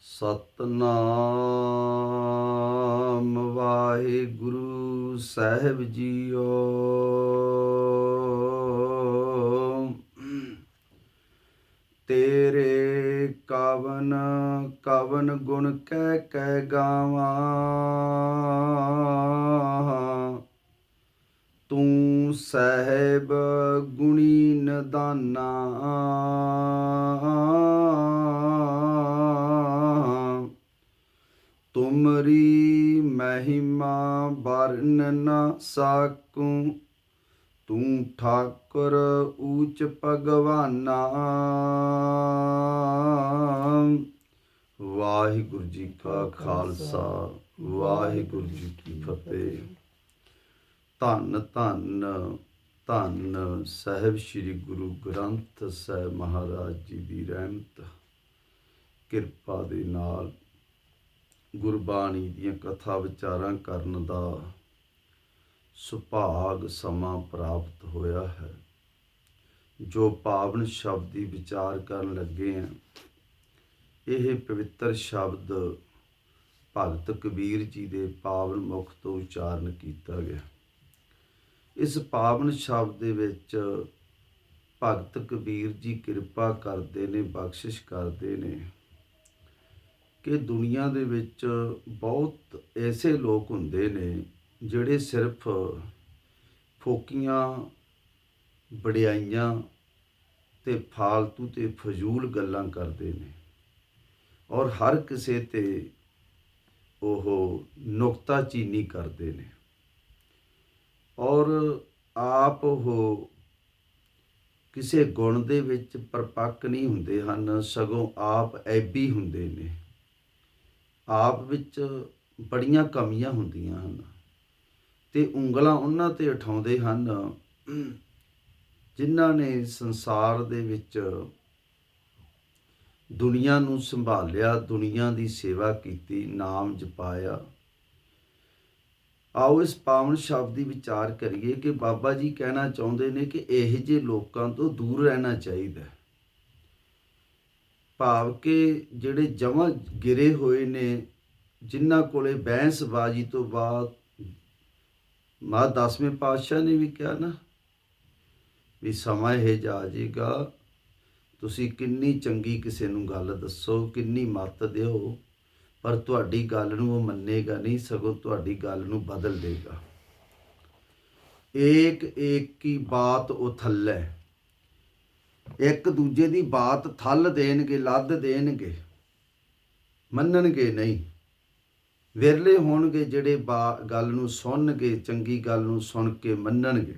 ਸਤਨਾਮ ਵਾਹਿਗੁਰੂ ਸਾਹਿਬ JIO. ਤੇਰੇ ਕਵਨ ਕਵਨ ਗੁਣ ਕਹਿ ਕਹਿ ਗਾਵਾਂ। ਤੂੰ ਸਹਿਬ ਗੁਣੀ ਨਦਾਨਾ। ਤੁਮਰੀ ਮਹਿਮਾ ਵਰਨ ਨ ਸਕੂੰ। ਤੂੰ ਠਾਕੁਰ ਊਚ ਭਗਵਾਨਾ। ਵਾਹਿਗੁਰੂ ਜੀ ਕਾ ਖਾਲਸਾ, ਵਾਹਿਗੁਰੂ ਜੀ ਕੀ ਫਤਿਹ। ਧੰਨ ਧੰਨ ਧੰਨ ਸਾਹਿਬ ਸ੍ਰੀ ਗੁਰੂ ਗ੍ਰੰਥ ਸਾਹਿਬ ਮਹਾਰਾਜ ਜੀ ਦੀ ਰਹਿਮਤ। ਕਿਰਪਾ ਦੇ ਨਾਲ ਗੁਰਬਾਣੀ ਦੀਆਂ ਕਥਾ ਵਿਚਾਰਾਂ ਕਰਨ ਦਾ ਸੁਭਾਗ ਸਮਾਂ ਪ੍ਰਾਪਤ ਹੋਇਆ ਹੈ। ਜੋ ਪਾਵਨ ਸ਼ਬਦ ਦੀ ਵਿਚਾਰ ਕਰਨ ਲੱਗੇ ਹਾਂ ਇਹ ਪਵਿੱਤਰ ਸ਼ਬਦ ਭਗਤ ਕਬੀਰ ਜੀ ਦੇ ਪਾਵਨ ਮੁਖ ਤੋਂ ਉਚਾਰਨ ਕੀਤਾ ਗਿਆ। ਇਸ ਪਾਵਨ ਸ਼ਬਦ ਦੇ ਵਿੱਚ ਭਗਤ ਕਬੀਰ ਜੀ ਕਿਰਪਾ ਕਰਦੇ ਨੇ, ਬਖਸ਼ਿਸ਼ ਕਰਦੇ ਨੇ। ਕਿ ਦੁਨੀਆ ਦੇ ਵਿੱਚ ਬਹੁਤ ਐਸੇ ਲੋਕ ਹੁੰਦੇ ਨੇ ਜਿਹੜੇ ਸਿਰਫ ਫੋਕੀਆਂ, ਵਡਿਆਈਆਂ ਤੇ ਫਾਲਤੂ ਤੇ ਫਜ਼ੂਲ ਗੱਲਾਂ ਕਰਦੇ ਨੇ ਔਰ ਹਰ ਕਿਸੇ ਤੇ ਉਹ ਨੁਕਤਾਚੀਨੀ ਕਰਦੇ ਨੇ। ਔਰ ਆਪ ਉਹ ਕਿਸੇ ਗੁਣ ਦੇ ਵਿੱਚ ਪਰਪੱਕ ਨਹੀਂ ਹੁੰਦੇ ਹਨ, ਸਗੋਂ ਆਪ ਐਬੀ ਹੁੰਦੇ ਨੇ। ਆਪ ਵਿੱਚ ਬੜੀਆਂ ਕਮੀਆਂ ਹੁੰਦੀਆਂ ਹਨ ਤੇ ਉਂਗਲਾਂ ਉਹਨਾਂ ਤੇ ਉਠਾਉਂਦੇ ਹਨ ਜਿਨ੍ਹਾਂ ਨੇ ਸੰਸਾਰ ਦੇ ਵਿੱਚ ਦੁਨੀਆ ਨੂੰ ਸੰਭਾਲਿਆ, ਦੁਨੀਆ ਦੀ ਸੇਵਾ ਕੀਤੀ, ਨਾਮ ਜਪਾਇਆ। ਆਓ ਇਸ ਪਾਵਨ ਸ਼ਬਦ ਦੀ ਵਿਚਾਰ ਕਰੀਏ ਕਿ ਬਾਬਾ ਜੀ ਕਹਿਣਾ ਚਾਹੁੰਦੇ ਨੇ ਕਿ ਇਹੋ ਜਿਹੇ ਲੋਕਾਂ ਤੋਂ ਦੂਰ ਰਹਿਣਾ ਚਾਹੀਦਾ ਹੈ। ਭਾਵ ਕਿ ਜਿਹੜੇ ਜਮਾਂ ਗਿਰੇ ਹੋਏ ਨੇ, ਜਿਨ੍ਹਾਂ ਕੋਲੇ ਬਹਿਸਬਾਜ਼ੀ ਤੋਂ ਬਾਅਦ, ਮਾ ਦਸਵੇਂ ਪਾਤਸ਼ਾਹ ਨੇ ਵੀ ਕਿਹਾ ਨਾ ਵੀ ਸਮਾਂ ਇਹ ਜਾ ਜਾਏਗਾ ਤੁਸੀਂ ਕਿੰਨੀ ਚੰਗੀ ਕਿਸੇ ਨੂੰ ਗੱਲ ਦੱਸੋ, ਕਿੰਨੀ ਮੱਤ ਦਿਓ, ਪਰ ਤੁਹਾਡੀ ਗੱਲ ਨੂੰ ਉਹ ਮੰਨੇਗਾ ਨਹੀਂ, ਸਗੋਂ ਤੁਹਾਡੀ ਗੱਲ ਨੂੰ ਬਦਲ ਦੇਗਾ। ਏਕ ਏਕ ਕੀ ਬਾਤ ਉਹ ਥੱਲੇ। ਇੱਕ ਦੂਜੇ ਦੀ ਬਾਤ ਥੱਲ ਦੇਣਗੇ, ਲੱਦ ਦੇਣਗੇ, ਮੰਨਣਗੇ ਨਹੀਂ। ਵਿਰਲੇ ਹੋਣਗੇ ਜਿਹੜੇ ਬਾ- ਗੱਲ ਨੂੰ ਸੁਣਨਗੇ, ਚੰਗੀ ਗੱਲ ਨੂੰ ਸੁਣ ਕੇ ਮੰਨਣਗੇ।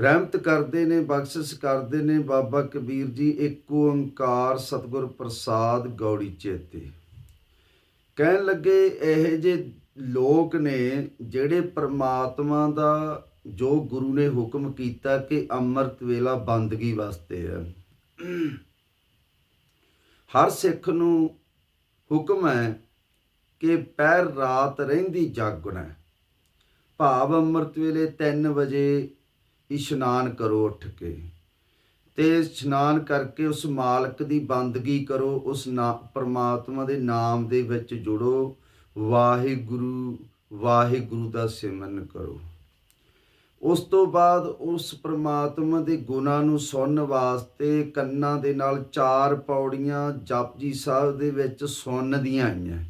ਰਹਿਮਤ ਕਰਦੇ ਨੇ, ਬਖਸ਼ਿਸ਼ ਕਰਦੇ ਨੇ ਬਾਬਾ ਕਬੀਰ ਜੀ, ਇੱਕ ਓੰਕਾਰ ਸਤਿਗੁਰ ਪ੍ਰਸਾਦ ਗੌੜੀ ਚੇਤੇ। ਕਹਿਣ ਲੱਗੇ, ਇਹ ਜੇ ਲੋਕ ਨੇ ਜਿਹੜੇ ਪ੍ਰਮਾਤਮਾ ਦਾ ਜੋ ਗੁਰੂ ਨੇ ਹੁਕਮ ਕੀਤਾ ਕਿ ਅੰਮ੍ਰਿਤ ਵੇਲਾ ਬੰਦਗੀ ਵਾਸਤੇ ਹੈ। ਹਰ ਸਿੱਖ ਨੂੰ ਹੁਕਮ ਹੈ ਕਿ ਪਹਿਰ ਰਾਤ ਰਹਿੰਦੀ ਜਾਗਣਾ ਭਾਵ ਅੰਮ੍ਰਿਤ ਵੇਲੇ 3 ਵਜੇ ਇਸ਼ਨਾਨ ਕਰੋ ਉੱਠ ਕੇ ਤੇ ਇਸ਼ਨਾਨ ਕਰਕੇ ਉਸ ਮਾਲਕ ਦੀ ਬੰਦਗੀ ਕਰੋ, ਉਸ ਨਾ, ਪਰਮਾਤਮਾ ਦੇ ਨਾਮ ਦੇ ਵਿੱਚ ਜੁੜੋ। ਵਾਹਿਗੁਰੂ ਵਾਹਿਗੁਰੂ ਦਾ ਸਿਮਰਨ ਕਰੋ। ਉਸ ਤੋਂ ਬਾਅਦ ਉਸ ਪ੍ਰਮਾਤਮਾ ਦੇ ਗੁਣਾਂ ਨੂੰ ਸੁਣਨ ਵਾਸਤੇ ਕੰਨਾਂ ਦੇ ਨਾਲ ਚਾਰ ਪੌੜੀਆਂ ਜਪਜੀ ਸਾਹਿਬ ਦੇ ਵਿੱਚ ਸੁਣਨ ਦੀਆਂ ਆਈਆਂ।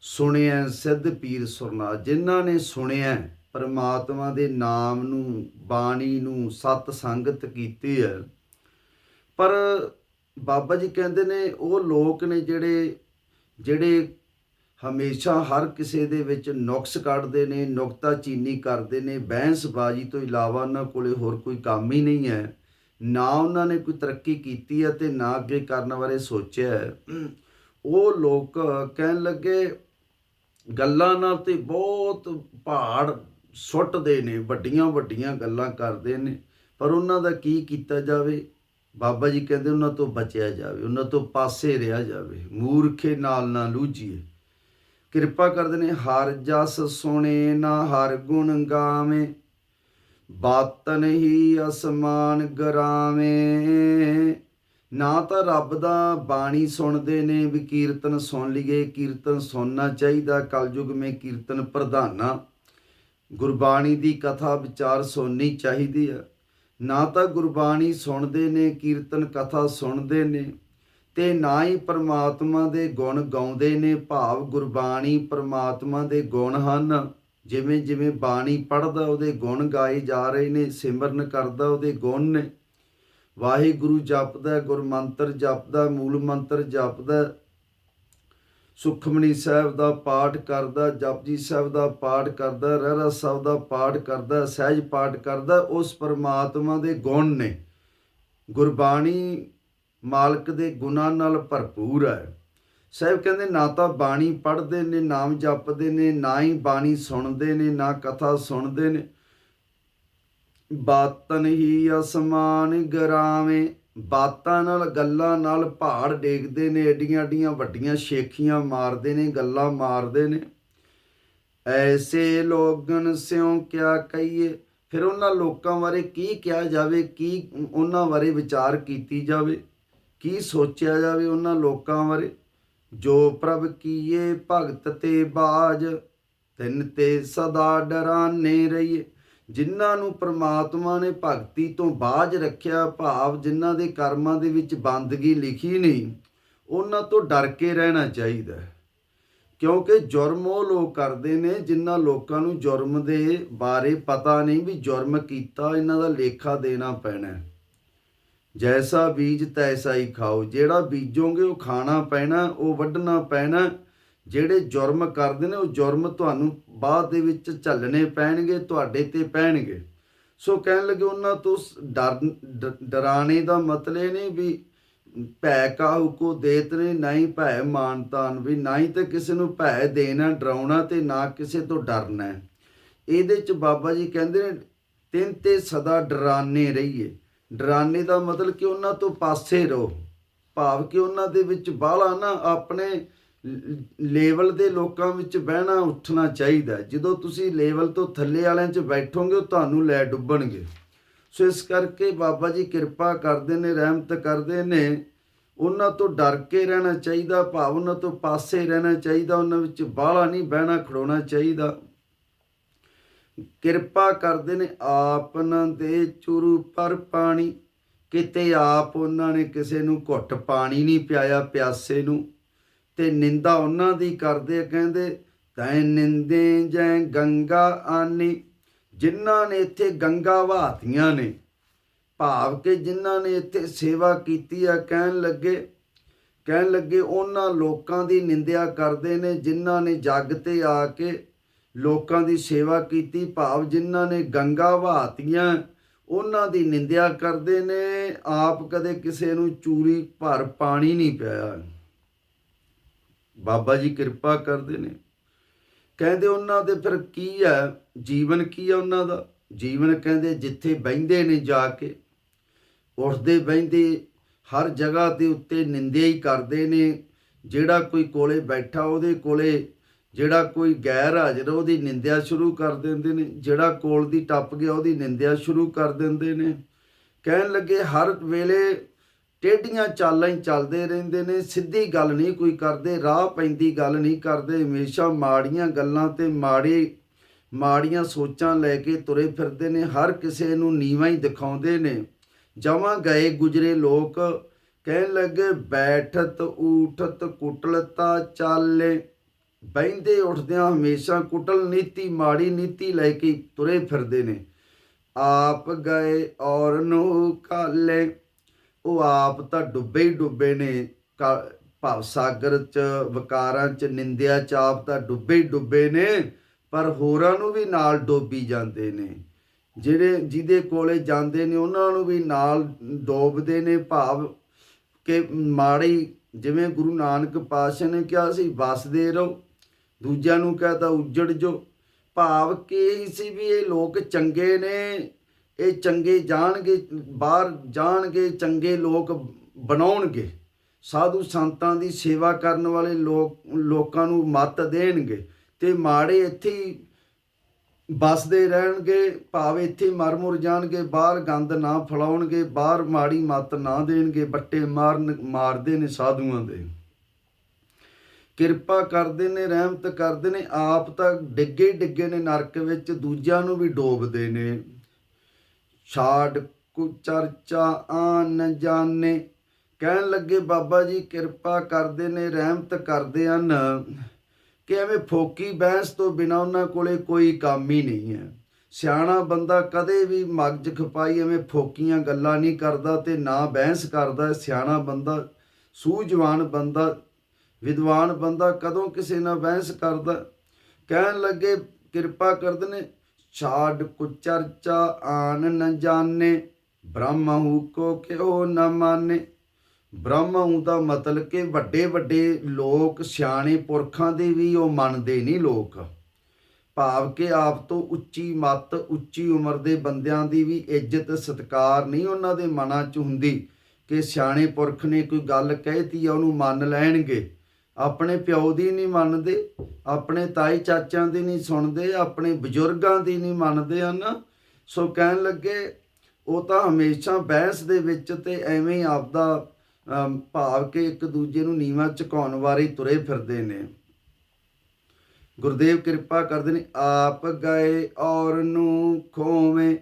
ਸੁਣਿਆ ਸਿੱਧ ਪੀਰ ਸੁਰਨਾ ਜਿਨ੍ਹਾਂ ਨੇ ਸੁਣਿਆ ਪਰਮਾਤਮਾ ਦੇ ਨਾਮ ਨੂੰ, ਬਾਣੀ ਨੂੰ, ਸਤ ਸੰਗਤ ਕੀਤੀ ਹੈ ਪਰ ਬਾਬਾ ਜੀ ਕਹਿੰਦੇ ਨੇ ਉਹ ਲੋਕ ਨੇ ਜਿਹੜੇ ਜਿਹੜੇ ਹਮੇਸ਼ਾ ਹਰ ਕਿਸੇ ਦੇ ਵਿੱਚ ਨੁਕਸ ਕੱਢਦੇ ਨੇ, ਨੁਕਤਾ ਚੀਨੀ ਕਰਦੇ ਨੇ, ਬਹਿਸਬਾਜ਼ੀ ਤੋਂ ਇਲਾਵਾ ਉਹਨਾਂ ਕੋਲੇ ਹੋਰ ਕੋਈ ਕੰਮ ਹੀ ਨਹੀਂ ਹੈ। ਨਾ ਉਹਨਾਂ ਨੇ ਕੋਈ ਤਰੱਕੀ ਕੀਤੀ ਹੈ ਤੇ ਨਾ ਅੱਗੇ ਕਰਨ ਬਾਰੇ ਸੋਚਿਆ ਉਹ ਲੋਕ ਕਹਿਣ ਲੱਗੇ, ਗੱਲਾਂ ਨਾਲ ਤੇ ਬਹੁਤ ਪਹਾੜ ਸੁੱਟਦੇ ਨੇ, ਵੱਡੀਆਂ ਵੱਡੀਆਂ ਗੱਲਾਂ ਕਰਦੇ ਨੇ, ਪਰ ਉਹਨਾਂ ਦਾ ਕੀ ਕੀਤਾ ਜਾਵੇ? ਬਾਬਾ ਜੀ ਕਹਿੰਦੇ, ਉਹਨਾਂ ਤੋਂ ਬਚਿਆ ਜਾਵੇ, ਉਹਨਾਂ ਤੋਂ ਪਾਸੇ ਰਿਹਾ ਜਾਵੇ, ਮੂਰਖੇ ਨਾਲ ਨਾ ਲੂਝੀਏ ਕਿਰਪਾ ਕਰਦੇ ਨੇ ਹਰ ਜਸ ਸੁਣੇ ਨਾ ਹਰ ਗੁਣ ਗਾਵੇਂ, ਬਾਤਨ ਹੀ ਅਸਮਾਨ ਗਰਾਵੇਂ। ਨਾ ਤਾਂ ਰੱਬ ਦਾ ਬਾਣੀ ਸੁਣਦੇ ਨੇ ਵੀ ਕੀਰਤਨ ਸੁਣ ਲਈਏ, ਕੀਰਤਨ ਸੁਣਨਾ ਚਾਹੀਦਾ, ਕਲਯੁਗ ਮੇ ਕੀਰਤਨ ਪ੍ਰਧਾਨਾ। ਗੁਰਬਾਣੀ ਦੀ ਕਥਾ ਵਿਚਾਰ ਸੁਣਨੀ ਚਾਹੀਦੀ ਹੈ ਨਾ ਤਾਂ ਗੁਰਬਾਣੀ ਸੁਣਦੇ ਨੇ, ਕੀਰਤਨ ਕਥਾ ਸੁਣਦੇ ਨੇ। ਤੇ ਨਾ ਹੀ ਪਰਮਾਤਮਾ ਦੇ ਗੁਣ ਗਾਉਂਦੇ ਨੇ ਭਾਵ ਗੁਰਬਾਣੀ ਪਰਮਾਤਮਾ ਦੇ ਗੁਣ ਹਨ। ਜਿਵੇਂ ਜਿਵੇਂ ਬਾਣੀ ਪੜ੍ਹਦਾ ਉਹਦੇ ਗੁਣ ਗਾਏ ਜਾ ਰਹੇ ਨੇ, ਸਿਮਰਨ ਕਰਦਾ ਉਹਦੇ ਗੁਣ ਨੇ। ਵਾਹਿਗੁਰੂ ਜਪਦਾ, ਗੁਰਮੰਤਰ ਜਪਦਾ, ਮੂਲ ਮੰਤਰ ਜਪਦਾ ਸੁਖਮਣੀ ਸਾਹਿਬ ਦਾ ਪਾਠ ਕਰਦਾ, ਜਪਜੀ ਸਾਹਿਬ ਦਾ ਪਾਠ ਕਰਦਾ ਰਹਿਰਾ ਸਾਹਿਬ ਦਾ ਪਾਠ ਕਰਦਾ, ਸਹਿਜ ਪਾਠ ਕਰਦਾ, ਉਸ ਪਰਮਾਤਮਾ ਦੇ ਗੁਣ ਨੇ। ਗੁਰਬਾਣੀ ਮਾਲਕ ਦੇ ਗੁਣਾਂ ਨਾਲ ਭਰਪੂਰ ਹੈ। ਸਾਹਿਬ ਕਹਿੰਦੇ, ਨਾ ਤਾਂ ਬਾਣੀ ਪੜ੍ਹਦੇ ਨੇ ਨਾਮ ਜਪਦੇ ਨੇ, ਨਾ ਹੀ ਬਾਣੀ ਸੁਣਦੇ ਨੇ, ਨਾ ਕਥਾ ਸੁਣਦੇ ਨੇ। ਬਾਤਨ ਹੀ ਅਸਮਾਨ ਗਰਾਵੇਂ, ਬਾਤਾਂ ਨਾਲ, ਗੱਲਾਂ ਨਾਲ ਪਹਾੜ ਡੇਗਦੇ ਨੇ ਏਡੀਆਂ ਏਡੀਆਂ ਵੱਡੀਆਂ ਸ਼ੇਖੀਆਂ ਮਾਰਦੇ ਨੇ, ਗੱਲਾਂ ਮਾਰਦੇ ਨੇ। ਐਸੇ ਲੋਗਨ ਸਿਉ ਕਿਆ ਕਹੀਏ? ਫਿਰ ਉਹਨਾਂ ਲੋਕਾਂ ਬਾਰੇ ਕੀ ਕਿਹਾ ਜਾਵੇ? ਕੀ ਉਹਨਾਂ ਬਾਰੇ ਵਿਚਾਰ ਕੀਤੀ ਜਾਵੇ? ਕੀ ਸੋਚਿਆ ਜਾਵੇ ਉਹਨਾਂ ਲੋਕਾਂ ਬਾਰੇ? ਜੋ ਪ੍ਰਭ ਕੀਏ ਭਗਤ ਤੇ ਬਾਜ, ਤਿੰਨ ਤੇ ਸਦਾ ਡਰਾਨੇ ਰਹੀਏ। ਜਿਨ੍ਹਾਂ ਨੂੰ ਪ੍ਰਮਾਤਮਾ ਨੇ ਭਗਤੀ ਤੋਂ ਬਾਜ ਰੱਖਿਆ, ਭਾਵ ਜਿਨ੍ਹਾਂ ਦੇ ਕਰਮਾਂ ਦੇ ਵਿੱਚ ਬੰਦਗੀ ਲਿਖੀ ਨਹੀਂ, ਉਹਨਾਂ ਤੋਂ ਡਰ ਕੇ ਰਹਿਣਾ ਚਾਹੀਦਾ ਕਿਉਂਕਿ ਜੁਰਮ ਉਹ ਲੋਕ ਕਰਦੇ ਨੇ ਜਿਨ੍ਹਾਂ ਲੋਕਾਂ ਨੂੰ ਜੁਰਮ ਦੇ ਬਾਰੇ ਪਤਾ ਨਹੀਂ ਵੀ ਜੁਰਮ ਕੀਤਾ, ਇਹਨਾਂ ਦਾ ਲੇਖਾ ਦੇਣਾ ਪੈਣਾ ਹੈ। ਜੈਸਾ ਬੀਜ ਤੈਸਾ ਹੀ ਖਾਓ। ਜਿਹੜਾ ਬੀਜੋਗੇ, ਉਹ ਖਾਣਾ ਪੈਣਾ, ਉਹ ਵੱਢਣਾ ਪੈਣਾ। ਜਿਹੜੇ ਜੁਰਮ ਕਰਦੇ ਨੇ, ਉਹ ਜੁਰਮ ਤੁਹਾਨੂੰ ਬਾਅਦ ਦੇ ਵਿੱਚ ਝੱਲਣੇ ਪੈਣਗੇ, ਤੁਹਾਡੇ ਤੇ ਪੈਣਗੇ। ਸੋ ਕਹਿਣ ਲੱਗੇ, ਉਹਨਾਂ ਤੋਂ ਡਰ, ਡ- ਡਰਾਣੇ ਦਾ ਮਤਲਬ ਇਹ ਨਹੀਂ ਵੀ ਭੈ ਕਾਹੂ ਕੋ ਦੇਤ ਨੇ ਨਹੀਂ ਭੈ ਮਾਨਤਾਨ ਵੀ, ਨਾ ਹੀ ਤੇ ਕਿਸੇ ਨੂੰ ਭੈ ਦੇਣਾ, ਡਰਾਉਣਾ ਤੇ ਨਾ ਕਿਸੇ ਤੋਂ ਡਰਨਾ। ਇਹਦੇ ਚ ਬਾਬਾ ਜੀ ਕਹਿੰਦੇ ਨੇ, ਤਿੰਨ ਤੇ ਸਦਾ ਡਰਾਨੇ ਰਹੀਏ। ਡਰਾਨੇ ਦਾ ਮਤਲਬ ਕਿ ਉਹਨਾਂ ਤੋਂ ਪਾਸੇ ਰਹੋ। ਭਾਵ ਕਿ ਉਹਨਾਂ ਦੇ ਵਿੱਚ ਬਾਹਲਾ ਨਾ ਆਪਣੇ ਲੈਵਲ ਦੇ ਲੋਕਾਂ ਵਿੱਚ ਬਹਿਣਾ, ਉੱਠਣਾ ਚਾਹੀਦਾ। ਜਦੋਂ ਤੁਸੀਂ ਲੈਵਲ ਤੋਂ ਥੱਲੇ ਵਾਲਿਆਂ 'ਚ ਬੈਠੋਗੇ, ਉਹ ਤੁਹਾਨੂੰ ਲੈ ਡੁੱਬਣਗੇ। ਸੋ ਇਸ ਕਰਕੇ ਬਾਬਾ ਜੀ ਕਿਰਪਾ ਕਰਦੇ ਨੇ, ਰਹਿਮਤ ਕਰਦੇ ਨੇ। ਉਹਨਾਂ ਤੋਂ ਡਰ ਕੇ ਰਹਿਣਾ ਚਾਹੀਦਾ, ਭਾਵ ਉਹਨਾਂ ਤੋਂ ਪਾਸੇ ਰਹਿਣਾ ਚਾਹੀਦਾ, ਉਹਨਾਂ ਵਿੱਚ ਬਾਹਲਾ ਨਹੀਂ ਬਹਿਣਾ ਖੜੋਣਾ ਚਾਹੀਦਾ। ਕਿਰਪਾ ਕਰਦੇ ਨੇ ਆਪ ਨਾ ਦੇ ਚੁਰੂ ਪਰ ਪਾਣੀ। ਕਿਤੇ ਆਪ ਉਹਨਾਂ ਨੇ ਕਿਸੇ ਨੂੰ ਘੁੱਟ ਪਾਣੀ ਨਹੀਂ ਪਿਆਇਆ ਪਿਆਸੇ ਨੂੰ। ਤੇ ਨਿੰਦਾ ਉਹਨਾਂ ਦੀ ਕਰਦੇ ਕਹਿੰਦੇ, ਤੈ ਨਿੰਦੇ ਜੈ ਗੰਗਾ ਆਨੀ, ਜਿਨ੍ਹਾਂ ਨੇ ਇੱਥੇ ਗੰਗਾ ਵਹਾਤੀਆਂ ਨੇ। ਭਾਵ ਕਿ ਜਿਨ੍ਹਾਂ ਨੇ ਇੱਥੇ ਸੇਵਾ ਕੀਤੀ ਆ ਕਹਿਣ ਲੱਗੇ। ਕਹਿਣ ਲੱਗੇ, ਉਹਨਾਂ ਲੋਕਾਂ ਦੀ ਨਿੰਦਿਆ ਕਰਦੇ ਨੇ, ਜਿਨ੍ਹਾਂ ਨੇ ਜੱਗ ਤੇ ਆ ਕੇ ਲੋਕਾਂ ਦੀ ਸੇਵਾ ਕੀਤੀ, ਭਾਵ ਜਿਨ੍ਹਾਂ ਨੇ ਗੰਗਾ ਵਹਾਤੀਆਂ, ਉਹਨਾਂ ਦੀ ਨਿੰਦਿਆ ਕਰਦੇ ਨੇ, ਆਪ ਕਦੇ ਕਿਸੇ ਨੂੰ ਚੂਰੀ ਭਰ ਪਾਣੀ ਨਹੀਂ ਪਿਆ। ਬਾਬਾ ਜੀ ਕਿਰਪਾ ਕਰਦੇ ਨੇ। ਕਹਿੰਦੇ ਉਹਨਾਂ ਦੇ ਫਿਰ ਕੀ ਹੈ? ਜੀਵਨ ਕੀ ਹੈ ਉਹਨਾਂ ਦਾ? ਜੀਵਨ ਕਹਿੰਦੇ ਜਿੱਥੇ ਬਹਿੰਦੇ ਨੇ ਜਾ ਕੇ, ਉੱਠਦੇ ਬਹਿੰਦੇ ਹਰ ਜਗ੍ਹਾ ਦੇ ਉੱਤੇ ਨਿੰਦਿਆ ਹੀ ਕਰਦੇ ਨੇ। ਜਿਹੜਾ ਕੋਈ ਕੋਲੇ ਬੈਠਾ, ਉਹਦੇ ਕੋਲੇ ਜਿਹੜਾ ਕੋਈ ਗੈਰ ਹਾਜ਼ਰ ਉਹਦੀ ਨਿੰਦਿਆ ਸ਼ੁਰੂ ਕਰ ਦਿੰਦੇ ਨੇ। ਜਿਹੜਾ ਕੋਲ ਦੀ ਟੱਪ ਗਿਆ, ਉਹਦੀ ਨਿੰਦਿਆ ਸ਼ੁਰੂ ਕਰ ਦਿੰਦੇ ਨੇ। ਕਹਿਣ ਲੱਗੇ ਹਰ ਵੇਲੇ ਟੇਢੀਆਂ ਚਾਲਾਂ ਹੀ ਚੱਲਦੇ ਰਹਿੰਦੇ ਨੇ, ਸਿੱਧੀ ਗੱਲ ਨਹੀਂ ਕੋਈ ਕਰਦੇ, ਰਾਹ ਪੈਂਦੀ ਗੱਲ ਨਹੀਂ ਕਰਦੇ, ਹਮੇਸ਼ਾ ਮਾੜੀਆਂ ਗੱਲਾਂ ਤੇ ਮਾੜੇ, ਮਾੜੀਆਂ ਸੋਚਾਂ ਲੈ ਕੇ ਤੁਰੇ ਫਿਰਦੇ ਨੇ, ਹਰ ਕਿਸੇ ਨੂੰ ਨੀਵਾਂ ਹੀ ਦਿਖਾਉਂਦੇ ਨੇ। ਜਮਾਂ ਗਏ ਗੁਜਰੇ ਲੋਕ, ਕਹਿਣ ਲੱਗੇ ਬੈਠਤ, ਊਠਤ, ਕੁਟਲਤਾ, ਚਾਲੇ ਬੈਂਦੇ ਉੱਠਦਿਆਂ ਹਮੇਸ਼ਾ ਕੁਟਲ ਨੀਤੀ ਮਾੜੀ ਨੀਤੀ ਲੈ ਕੇ ਤੁਰੇ ਫਿਰਦੇ ਨੇ। ਆਪ ਗਏ ਔਰ ਨੂੰ ਕਾਲੇ, ਉਹ ਆਪ ਤਾਂ ਡੁੱਬੇ ਹੀ ਡੁੱਬੇ ਨੇ। ਕਾ- ਭਵ ਸਾਗਰ ਚ, ਵਿਕਾਰਾਂ ਚ, ਨਿੰਦਿਆ ਚ ਆਪ ਤਾਂ ਡੁੱਬੇ ਹੀ ਡੁੱਬੇ ਨੇ, ਪਰ ਹੋਰਾਂ ਨੂੰ ਵੀ ਨਾਲ ਡੋਬੀ ਜਾਂਦੇ ਨੇ। ਜਿਹੜੇ ਜਿਹਦੇ ਕੋਲੇ ਜਾਂਦੇ ਨੇ, ਉਹਨਾਂ ਨੂੰ ਵੀ ਨਾਲ ਡੋਬਦੇ ਨੇ। ਭਾਵ ਕਿ ਮਾੜੀ, ਜਿਵੇਂ ਗੁਰੂ ਨਾਨਕ ਪਾਤਸ਼ਾਹ ਨੇ ਕਿਹਾ ਸੀ, ਵਸਦੇ ਰਹੋ। ਦੂਜਿਆਂ ਨੂੰ ਕਹਤਾ ਉੱਜੜ ਜੋ। ਭਾਵ ਕਿ ਇਹ ਸੀ ਵੀ ਇਹ ਲੋਕ ਚੰਗੇ ਨੇ, ਇਹ ਚੰਗੇ ਜਾਣਗੇ, ਬਾਹਰ ਜਾਣਗੇ, ਚੰਗੇ ਲੋਕ ਬਣਾਉਣਗੇ। ਸਾਧੂ ਸੰਤਾਂ ਦੀ ਸੇਵਾ ਕਰਨ ਵਾਲੇ ਲੋਕ, ਲੋਕਾਂ ਨੂੰ ਮੱਤ ਦੇਣਗੇ ਤੇ ਮਾੜੇ ਇੱਥੇ ਹੀ ਬਸਦੇ ਰਹਿਣਗੇ, ਭਾਵ ਇੱਥੇ ਮਰ ਮੁਰ ਜਾਣਗੇ, ਬਾਹਰ ਗੰਦ ਨਾ ਫਲਾਉਣਗੇ, ਬਾਹਰ ਮਾੜੀ ਮੱਤ ਨਾ ਦੇਣਗੇ, ਬੱਟੇ ਮਾਰਨ, ਮਾਰਦੇ ਨੇ ਸਾਧੂਆਂ ਦੇ। ਕਿਰਪਾ ਕਰਦੇ ਨੇ, ਰਹਿਮਤ ਕਰਦੇ ਨੇ, ਆਪ ਤਾਂ ਡਿੱਗੇ ਡਿੱਗੇ ਨੇ ਨਰਕ ਵਿੱਚ, ਦੂਜਿਆਂ ਨੂੰ ਵੀ ਡੋਬਦੇ ਨੇ। ਛਾੜ ਕੁ ਚਰਚਾ ਆਨ ਜਾਣੇ। ਕਹਿਣ ਲੱਗੇ, ਬਾਬਾ ਜੀ, ਕਿਰਪਾ ਕਰਦੇ ਨੇ, ਰਹਿਮਤ ਕਰਦੇ ਹਨ। ਕਿ ਐਵੇਂ ਫੋਕੀ ਬਹਿਸ ਤੋਂ ਬਿਨਾ ਉਹਨਾਂ ਕੋਲੇ ਕੋਈ ਕੰਮ ਹੀ ਨਹੀਂ ਹੈ। ਸਿਆਣਾ ਬੰਦਾ ਕਦੇ ਵੀ ਮਗਜ ਖਪਾਈ, ਐਵੇਂ ਫੋਕੀਆਂ ਗੱਲਾਂ ਨਹੀਂ ਕਰਦਾ ਤੇ ਨਾ ਬਹਿਸ ਕਰਦਾ। ਸਿਆਣਾ ਬੰਦਾ, ਸੂਝਵਾਨ ਬੰਦਾ ਵਿਦਵਾਨ ਬੰਦਾ ਕਦੋਂ ਕਿਸੇ ਨਾਲ ਬਹਿਸ ਕਰਦਾ ਕਹਿਣ ਲੱਗੇ, ਕਿਰਪਾ ਕਰਦੇ ਨੇ ਛਾੜ ਕੁ ਚਰਚਾ ਆਨ ਨ ਜਾਣੇ ਬ੍ਰਹਮਹੁ ਕੋ ਕਿਉ ਨ ਮਾਨੇ। ਬ੍ਰਹਮਹੁ ਦਾ ਮਤਲਬ ਕਿ ਵੱਡੇ ਵੱਡੇ ਲੋਕ, ਸਿਆਣੇ ਪੁਰਖਾਂ ਦੇ ਵੀ ਉਹ ਮੰਨਦੇ ਨਹੀਂ ਲੋਕ। ਭਾਵ ਕਿ ਆਪ ਤੋਂ ਉੱਚੀ ਮੱਤ, ਉੱਚੀ ਉਮਰ ਦੇ ਬੰਦਿਆਂ ਦੀ ਵੀ ਇੱਜ਼ਤ, ਸਤਿਕਾਰ ਨਹੀਂ ਉਹਨਾਂ ਦੇ ਮਨਾਂ 'ਚ ਹੁੰਦੀ ਕਿ ਸਿਆਣੇ ਪੁਰਖ ਨੇ ਕੋਈ ਗੱਲ ਕਹਿਤੀ ਆ, ਉਹਨੂੰ ਮੰਨ ਲੈਣਗੇ। ਆਪਣੇ ਪਿਓ ਦੀ ਨਹੀਂ ਮੰਨਦੇ, ਆਪਣੇ ਤਾਈ ਚਾਚਿਆਂ ਦੀ ਨਹੀਂ ਸੁਣਦੇ, ਆਪਣੇ ਬਜ਼ੁਰਗਾਂ ਦੀ ਨਹੀਂ ਮੰਨਦੇ ਹਨ। ਸੋ ਕਹਿਣ ਲੱਗੇ, ਉਹ ਤਾਂ ਹਮੇਸ਼ਾ ਬਹਿਸ ਦੇ ਵਿੱਚ ਤੇ ਐਵੇਂ ਹੀ ਆਪਦਾ ਭਾਵ ਕਿ ਇੱਕ ਦੂਜੇ ਨੂੰ ਨੀਵਾਂ ਝੁਕਾਉਣ ਵਾਰੇ ਤੁਰੇ ਫਿਰਦੇ ਨੇ। ਗੁਰਦੇਵ ਕਿਰਪਾ ਕਰਦੇ ਨੇ, ਆਪ ਗਏ ਔਰ ਨੂੰ ਖੋਵੇਂ,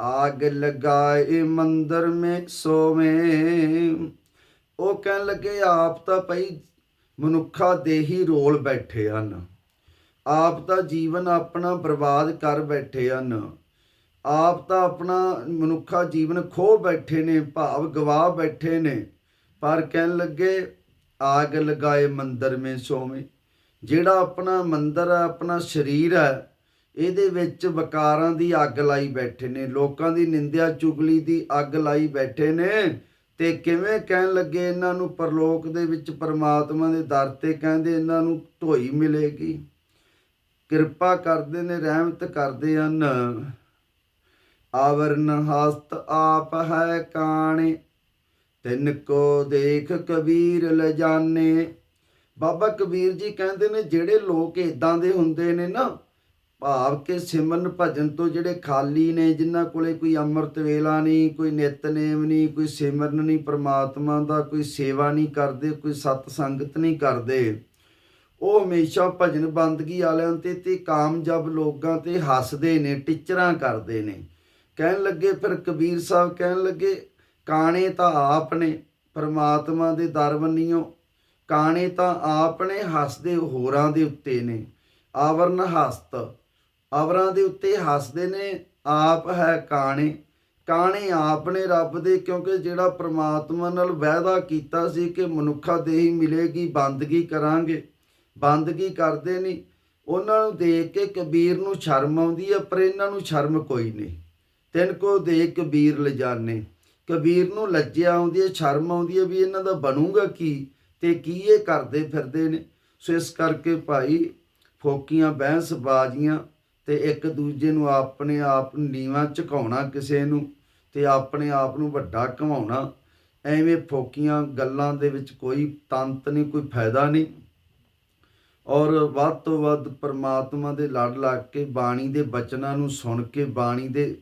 ਆਗ ਲਗਾਏ ਮੰਦਰ ਮੇ ਸੋਵੇਂ। ਉਹ ਕਹਿਣ ਲੱਗੇ, ਆਪ ਤਾਂ ਭਈ ਮਨੁੱਖਾ ਦੇ ਹੀ ਰੋਲ ਬੈਠੇ ਹਨ। ਆਪ ਤਾਂ ਜੀਵਨ ਆਪਣਾ ਬਰਬਾਦ ਕਰ ਬੈਠੇ ਹਨ। ਆਪ ਤਾਂ ਆਪਣਾ ਮਨੁੱਖਾ ਜੀਵਨ ਖੋ ਬੈਠੇ ਨੇ, ਭਾਵ ਗਵਾ ਬੈਠੇ ਨੇ। ਪਰ ਕਹਿਣ ਲੱਗੇ, ਆਗ ਲਗਾਏ ਮੰਦਰ ਮੇ ਸੋਵੇਂ। ਜਿਹੜਾ ਆਪਣਾ ਮੰਦਰ ਹੈ, ਆਪਣਾ ਸਰੀਰ ਹੈ, ਇਹਦੇ ਵਿੱਚ ਵਕਾਰਾਂ ਦੀ ਅੱਗ ਲਾਈ ਬੈਠੇ ਨੇ, ਲੋਕਾਂ ਦੀ ਨਿੰਦਿਆ, ਚੁਗਲੀ ਦੀ ਅੱਗ ਲਾਈ ਬੈਠੇ ਨੇ। ਤੇ ਕਿਵੇਂ ਕਹਿਣ ਲੱਗੇ ਇਹਨਾਂ ਨੂੰ? ਪਰਲੋਕ ਦੇ ਵਿੱਚ ਪਰਮਾਤਮਾ ਦੇ ਦਰ ਤੇ ਕਹਿੰਦੇ ਇਹਨਾਂ ਨੂੰ ਢੋਈ ਮਿਲੇਗੀ। ਕਿਰਪਾ ਕਰਦੇ ਨੇ, ਰਹਿਮਤ ਕਰਦੇ ਹਨ। ਆਵਰਨ ਹਸਤ ਆਪ ਹੈ ਕਾਣੇ, ਤਿੰਨ ਕੋ ਦੇਖ ਕਬੀਰ ਲਜਾਨੇ। ਬਾਬਾ ਕਬੀਰ ਜੀ ਕਹਿੰਦੇ ਨੇ, ਜਿਹੜੇ ਲੋਕ ਇਦਾਂ ਦੇ ਹੁੰਦੇ ਨੇ ਨਾ ਭਾਵ ਕਿ ਸਿਮਰਨ ਭਜਨ ਤੋਂ ਜਿਹੜੇ ਖਾਲੀ ਨੇ, ਜਿਨ੍ਹਾਂ ਕੋਲੇ ਕੋਈ ਅੰਮ੍ਰਿਤ ਵੇਲਾ ਨਹੀਂ, ਕੋਈ ਨਿਤਨੇਮ ਨਹੀਂ, ਕੋਈ ਸਿਮਰਨ ਨਹੀਂ, ਪ੍ਰਮਾਤਮਾ ਦਾ ਕੋਈ ਸੇਵਾ ਨਹੀਂ ਕਰਦੇ, ਕੋਈ ਸਤ ਸੰਗਤ ਨਹੀਂ ਕਰਦੇ, ਉਹ ਹਮੇਸ਼ਾ ਭਜਨ ਬੰਦਗੀ ਵਾਲਿਆਂ ਤੇ ਤੇ ਕਾਮਯਾਬ ਲੋਕਾਂ ਤੇ ਹੱਸਦੇ ਨੇ, ਟਿਚਰਾਂ ਕਰਦੇ ਨੇ। ਕਹਿਣ ਲੱਗੇ ਫਿਰ ਕਬੀਰ ਸਾਹਿਬ, ਕਹਿਣ ਲੱਗੇ, ਕਾਣੇ ਤਾਂ ਆਪ ਨੇ, ਪਰਮਾਤਮਾ ਦੇ ਦਰਬਨੀਓ ਕਾਣੇ ਤਾਂ ਆਪ ਨੇ, ਹੱਸਦੇ ਹੋਰਾਂ ਦੇ ਉੱਤੇ ਨੇ। ਆਵਰਨ ਹਸਤ ਅਵਰਾਂ ਦੇ ਉੱਤੇ ਹੱਸਦੇ ਨੇ, ਆਪ ਹੈ ਕਾਣੇ। ਕਾਣੇ ਆਪ ਨੇ ਰੱਬ ਦੇ, ਕਿਉਂਕਿ ਜਿਹੜਾ ਪ੍ਰਮਾਤਮਾ ਨਾਲ ਵਾਅਦਾ ਕੀਤਾ ਸੀ ਕਿ ਮਨੁੱਖਾ ਦੇਹੀ ਮਿਲੇਗੀ, ਬੰਦਗੀ ਕਰਾਂਗੇ। ਬੰਦਗੀ ਕਰਦੇ ਨਹੀਂ ਉਹਨਾਂ ਨੂੰ ਦੇਖ ਕੇ ਕਬੀਰ ਨੂੰ ਸ਼ਰਮ ਆਉਂਦੀ ਹੈ ਪਰ ਇਹਨਾਂ ਨੂੰ ਸ਼ਰਮ ਕੋਈ ਨਹੀਂ। ਤਿੰਨ ਕੋ ਦੇਖ ਕਬੀਰ ਲਿਜਾਨੇ। ਕਬੀਰ ਨੂੰ ਲੱਜਿਆ ਆਉਂਦੀ ਹੈ ਸ਼ਰਮ ਆਉਂਦੀ ਹੈ ਵੀ ਇਹਨਾਂ ਦਾ ਬਣੂਗਾ ਕੀ ਤੇ ਕੀ ਇਹ ਕਰਦੇ ਫਿਰਦੇ ਨੇ। ਸੋ ਇਸ ਕਰਕੇ ਭਾਈ ਫੋਕੀਆਂ, ਬਹਿਸ ਬਾਜ਼ੀਆਂ ਤੇ ਇੱਕ ਦੂਜੇ ਨੂੰ ਆਪਣੇ ਆਪ ਨੂੰ ਨੀਵਾਂ ਝੁਕਾਉਣਾ ਕਿਸੇ ਨੂੰ ਤੇ ਆਪਣੇ ਆਪ ਨੂੰ ਵੱਡਾ ਕਮਾਉਣਾ ਐਵੇਂ ਫੋਕੀਆਂ ਗੱਲਾਂ ਦੇ ਵਿੱਚ ਕੋਈ ਤੰਤ ਨਹੀਂ, ਕੋਈ ਫਾਇਦਾ ਨਹੀਂ। ਔਰ ਵੱਧ ਤੋਂ ਵੱਧ ਪਰਮਾਤਮਾ ਦੇ ਲੜ ਲੱਗ ਕੇ ਬਾਣੀ ਦੇ ਬਚਨਾਂ ਨੂੰ ਸੁਣ ਕੇ ਬਾਣੀ ਦੇ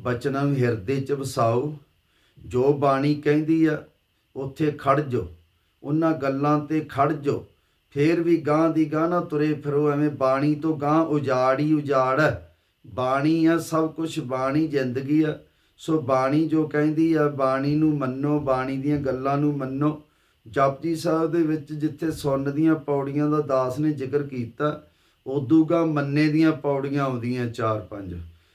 ਬਚਨਾਂ ਨੂੰ ਹਿਰਦੇ 'ਚ ਵਸਾਓ। ਜੋ ਬਾਣੀ ਕਹਿੰਦੀ ਆ, ਉੱਥੇ ਖੜ ਜਾਓ। ਉਹਨਾਂ ਗੱਲਾਂ ਤੇ ਖੜ ਜਾਓ। ਫੇਰ ਵੀ ਗਾਂ ਦੀ ਗਾਂ ਨਾ ਤੁਰੇ ਫਿਰੋ, ਐਵੇਂ ਬਾਣੀ ਤੋਂ ਗਾਂ ਉਜਾੜ ਹੀ ਉਜਾੜ ਹੈ। ਬਾਣੀ ਆ, ਸਭ ਕੁਝ ਬਾਣੀ ਜ਼ਿੰਦਗੀ ਆ। ਸੋ ਬਾਣੀ ਜੋ ਕਹਿੰਦੀ ਆ, ਬਾਣੀ ਨੂੰ ਮੰਨੋ, ਬਾਣੀ ਦੀਆਂ ਗੱਲਾਂ ਨੂੰ ਮੰਨੋ। ਜਪਜੀ ਸਾਹਿਬ ਦੇ ਵਿੱਚ ਜਿੱਥੇ ਸੁੰਨ ਦੀਆਂ ਪੌੜੀਆਂ ਦਾ ਦਾਸ ਨੇ ਜ਼ਿਕਰ ਕੀਤਾ ਉਦੂਗਾ ਮੰਨੇ ਦੀਆਂ ਪੌੜੀਆਂ ਆਉਂਦੀਆਂ ਚਾਰ ਪੰਜ।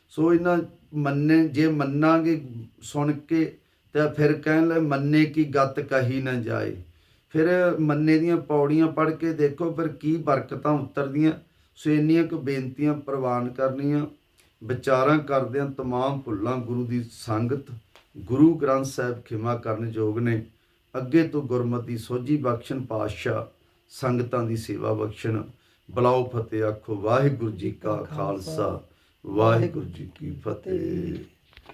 ਸੋ ਇਹਨਾਂ ਮੰਨੇ, ਜੇ ਮੰਨਾਂਗੇ ਸੁਣ ਕੇ, ਤਾਂ ਫਿਰ ਕਹਿਣ ਲੈ ਮੰਨੇ ਕੀ ਗੱਤ ਕਹੀ ਨਾ ਜਾਏ। ਫਿਰ ਮੰਨੇ ਦੀਆਂ ਪੌੜੀਆਂ ਪੜ੍ਹ ਕੇ ਦੇਖੋ ਫਿਰ ਕੀ ਬਰਕਤਾਂ ਉਤਰਦੀਆਂ। ਸੋ ਇੰਨੀਆਂ ਕੁ ਬੇਨਤੀਆਂ ਪ੍ਰਵਾਨ ਕਰਨੀਆਂ। ਵਿਚਾਰਾਂ ਕਰਦਿਆਂ ਤਮਾਮ ਭੁੱਲਾਂ ਗੁਰੂ ਦੀ ਸੰਗਤ, ਗੁਰੂ ਗ੍ਰੰਥ ਸਾਹਿਬ ਖਿਮਾ ਕਰਨ ਯੋਗ ਨੇ। ਅੱਗੇ ਤੋਂ ਗੁਰਮਤੀ ਸੋਝੀ ਬਖਸ਼ਣ, ਪਾਤਸ਼ਾਹ ਸੰਗਤਾਂ ਦੀ ਸੇਵਾ ਬਖਸ਼ਣ। ਬਲਾਓ ਫਤਿਹ, ਆਖੋ ਵਾਹਿਗੁਰੂ ਜੀ ਕਾ ਖਾਲਸਾ, ਵਾਹਿਗੁਰੂ ਜੀ ਕੀ ਫਤਿਹ।